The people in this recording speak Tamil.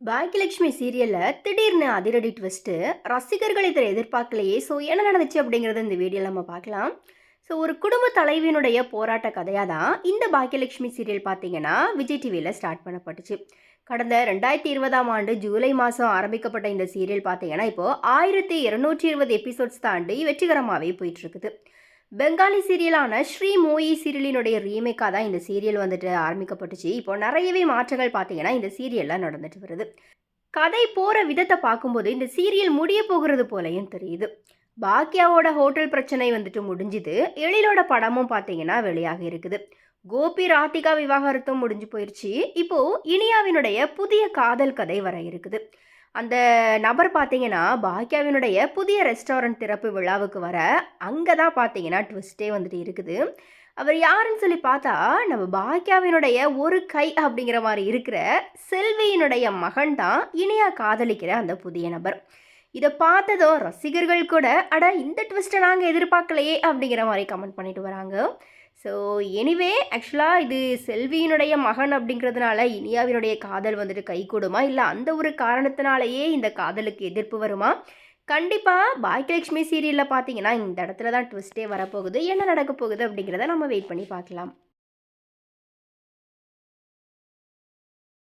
பாக்கியலட்சுமி சீரியலில் திடீர்னு அதிரடி ட்விஸ்ட்டு ரசிகர்கள் இதில் எதிர்பார்க்கலையே. ஸோ என்ன நடந்துச்சு அப்படிங்கிறத இந்த வீடியோவில் நம்ம பார்க்கலாம். ஸோ ஒரு குடும்ப தலைவியினுடைய போராட்ட கதையாக தான் இந்த பாக்கியலட்சுமி சீரியல் பார்த்தீங்கன்னா விஜய் டிவியில் ஸ்டார்ட் பண்ணப்பட்டுச்சு. கடந்த ரெண்டாயிரத்தி இருபதாம் ஆண்டு ஜூலை மாதம் ஆரம்பிக்கப்பட்ட இந்த சீரியல் பார்த்தீங்கன்னா இப்போது ஆயிரத்தி இருநூற்றி இருபது எபிசோட்ஸ் தாண்டி வெற்றிகரமாகவே போயிட்டுருக்குது பெங்காலி சீரியலான ஸ்ரீ மோயி சீரியலினுடைய ரீமேக்காக தான் இந்த சீரியல் வந்துட்டு ஆரம்பிக்கப்பட்டுச்சு. இப்போ நிறையவே மாற்றங்கள் பார்த்தீங்கன்னா இந்த சீரியலில் நடந்துட்டு வருது. கதை போகிற விதத்தை பார்க்கும்போது இந்த சீரியல் முடிய போகிறது போலையும் தெரியுது. பாக்யாவோட ஹோட்டல் பிரச்சனை வந்துட்டு முடிஞ்சுது. எழிலோட படமும் பார்த்தீங்கன்னா வெளியாக இருக்குது. கோபி ராதிகா விவாகரத்தும் முடிஞ்சு போயிடுச்சு இப்போ இனியாவினுடைய புதிய காதல் கதை வர இருக்குது. அந்த நபர் பார்த்தீங்கன்னா பாக்கியாவினுடைய புதிய ரெஸ்டாரண்ட் திறப்பு விழாவுக்கு வர அங்கே தான் பார்த்தீங்கன்னா ட்விஸ்டே வந்துட்டு இருக்குது. அவர் யாருன்னு சொல்லி பார்த்தா நம்ம பாக்கியாவினுடைய ஒரு கை அப்படிங்கிற மாதிரி இருக்கிற செல்வியினுடைய மகன் தான் இனியா காதலிக்கிற அந்த புதிய நபர். இதை பார்த்ததும் ரசிகர்கள் கூட அட இந்த ட்விஸ்ட்டை நாங்கள் எதிர்பார்க்கலையே அப்படிங்கிற மாதிரி கமெண்ட் பண்ணிட்டு வராங்க. ஸோ எனிவே ஆக்சுவலாக இது செல்வியினுடைய மகன் அப்படிங்கிறதுனால இனியாவினுடைய காதல் வந்துட்டு கைகூடுமா? இல்லை அந்த ஒரு காரணத்தினாலேயே இந்த காதலுக்கு எதிர்ப்பு வருமா? கண்டிப்பாக பாக்கியலட்சுமி சீரியலில் பார்த்தீங்கன்னா இந்த இடத்துல தான் ட்விஸ்ட்டே வரப்போகுது. என்ன நடக்க போகுது அப்படிங்கிறத நம்ம வெயிட் பண்ணி பார்க்கலாம்.